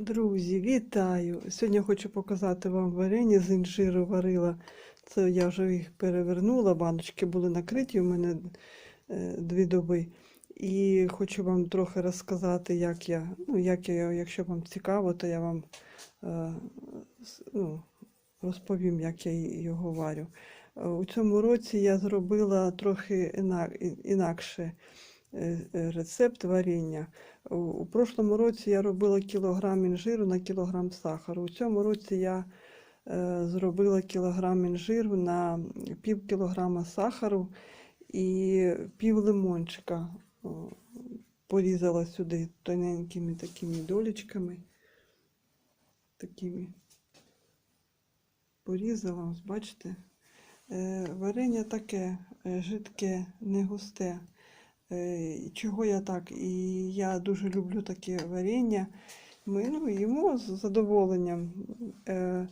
Друзі, вітаю! Сьогодні хочу показати вам варення з інжиру варила. Це я вже їх перевернула, баночки були накриті у мене е, дві доби. І хочу вам трохи розказати, як я, ну, як я, якщо вам цікаво, то я вам е, ну, розповім, як я його варю. Е, У цьому році я зробила трохи інакше рецепт варіння. У, прошлому році я робила кілограм інжиру на кілограм сахару. У цьому році я е, зробила кілограм інжиру на пів кілограма сахару і пів лимончика порізала сюди тоненькими такими долічками. Такими порізала, ось бачите. Е, варення таке е, жидке, не густе. Е, Чого я так? І я дуже люблю таке варення. Ми ну, їмо з задоволенням. Е,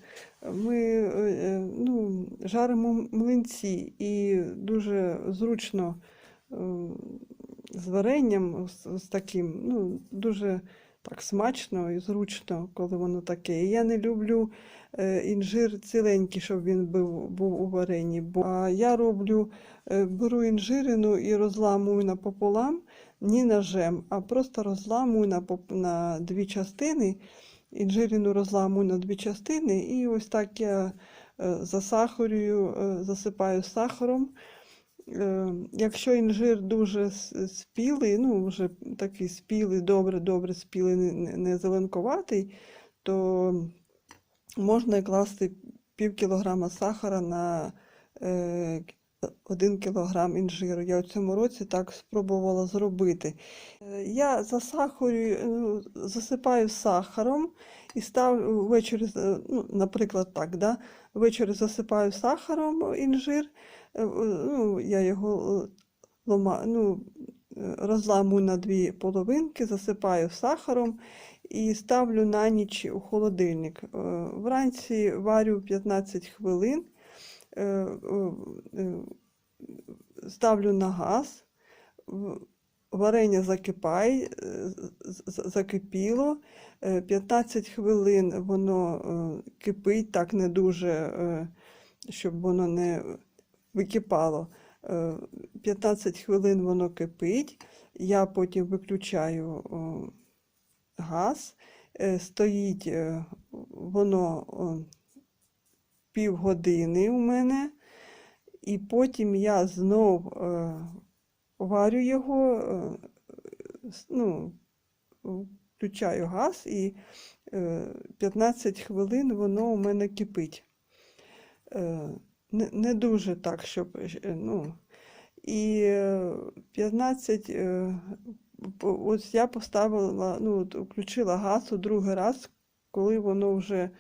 Ми е, ну, жаримо млинці і дуже зручно е, з варенням, з таким, ну, дуже так смачно і зручно, коли воно таке. Я не люблю е, інжир ціленький, щоб він був, був у варенні. Бо я роблю, е, беру інжирину і розламую напополам, не ножем, а просто розламую на, на дві частини. Інжирину розламую на дві частини, і ось так я е, засахарюю, засипаю сахаром. Е, Якщо інжир дуже спілий, ну вже такий спілий, добре, добре спілий, не, зеленкуватий, то можна класти пів кілограма сахара на е, один кілограм інжиру. Я у цьому році так спробувала зробити. Е, Я засахарюю, ну, засипаю сахаром і ставлю ввечері, е, ну, наприклад, так, да? ввечері засипаю сахаром інжир. Е, Ну, я його е, лома, ну, е, розламую на дві половинки, засипаю сахаром і ставлю на ніч у холодильник. Вранці варю 15 хвилин, ставлю на газ, варення закипає, закипіло. Е, 15 хвилин воно кипить, так не дуже, щоб воно не википало. Е, 15 хвилин воно кипить, я потім виключаю газ, Е, стоїть е, воно півгодини у мене, і потім я знов е, варю його, е, ну, включаю газ і е, 15 хвилин воно у мене кипить. Е, Не, не дуже так, щоб е, ну, і е, 15, е, ось я поставила, ну, включила газ у другий раз, коли воно вже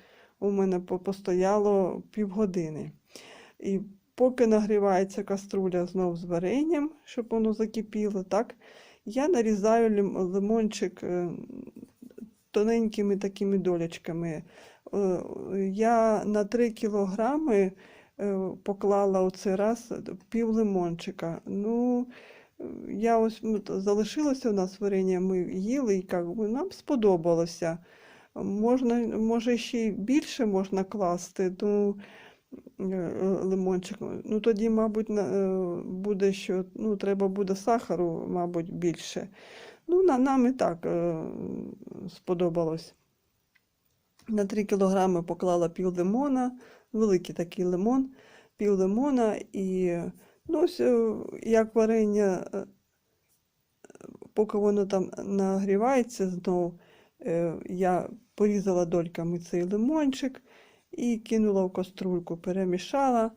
у мене постояло півгодини. І поки нагрівається каструля знов з варенням, щоб воно закипіло, так, я нарізаю лимончик е, тоненькими такими долячками. Е, Я на 3 кілограми е, поклала оцей раз пів лимончика. Ну, е, я ось залишилося у нас варення, ми їли, і як би, нам сподобалося. Можна, може, ще й більше можна класти, ну, е, е, лимончик. Ну, тоді, мабуть, е, буде, що ну, треба буде сахару, мабуть, більше. Ну, на, нам і так е, сподобалось. На 3 кілограми поклала пів лимона, великий такий лимон, пів лимона і ну, ось, е, як варення, е, поки воно там нагрівається знов, е, я порізала дольками цей лимончик і кинула в каструльку, перемішала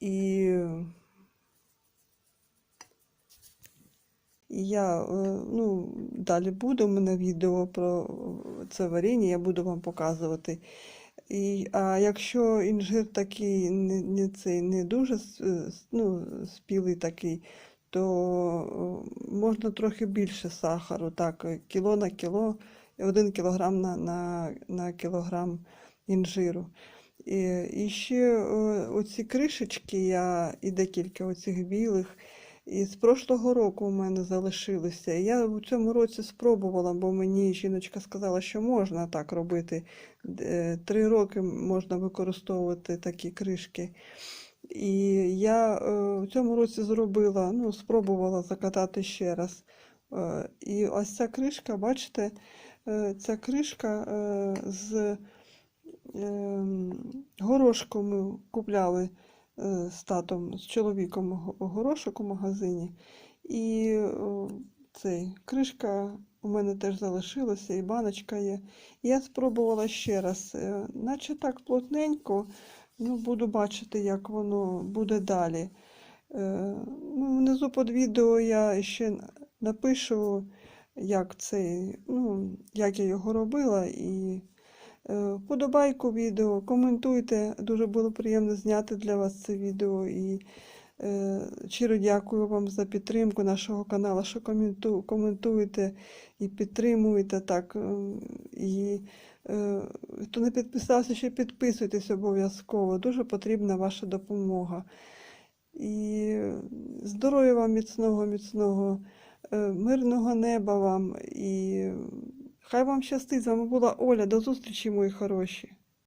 і Я, ну, далі буде у мене відео про це варіння, я буду вам показувати. І, а якщо інжир такий не, не, цей, не дуже е, ну, спілий такий, то можна трохи більше сахару, так, кіло на кіло, один кілограм на, на, на кілограм інжиру. І, і ще оці кришечки, я, і декілька оцих білих, І з прошлого року у мене залишилися. Я у цьому році спробувала, бо мені жіночка сказала, що можна так робити. Е, Три роки можна використовувати такі кришки. І я е, в цьому році зробила, ну, спробувала закатати ще раз. Е, І ось ця кришка, бачите, ця кришка з ем, горошком ми купляли з татом, з чоловіком горошок у магазині. І цей, кришка у мене теж залишилася, і баночка є. Я спробувала ще раз, е, наче так плотненько, ну, буду бачити, як воно буде далі. Е, Ну, внизу під відео я ще напишу, як цей, ну, як я його робила. І е, вподобайку відео, коментуйте. Дуже було приємно зняти для вас це відео. І е, щиро дякую вам за підтримку нашого каналу, що коментуєте і підтримуєте так. ем, І е, хто не підписався, ще підписуйтесь обов'язково. Дуже потрібна ваша допомога. І здоров'я вам міцного, міцного, мирного неба вам і хай вам щастить. З вами була Оля. До зустрічі, мої хороші.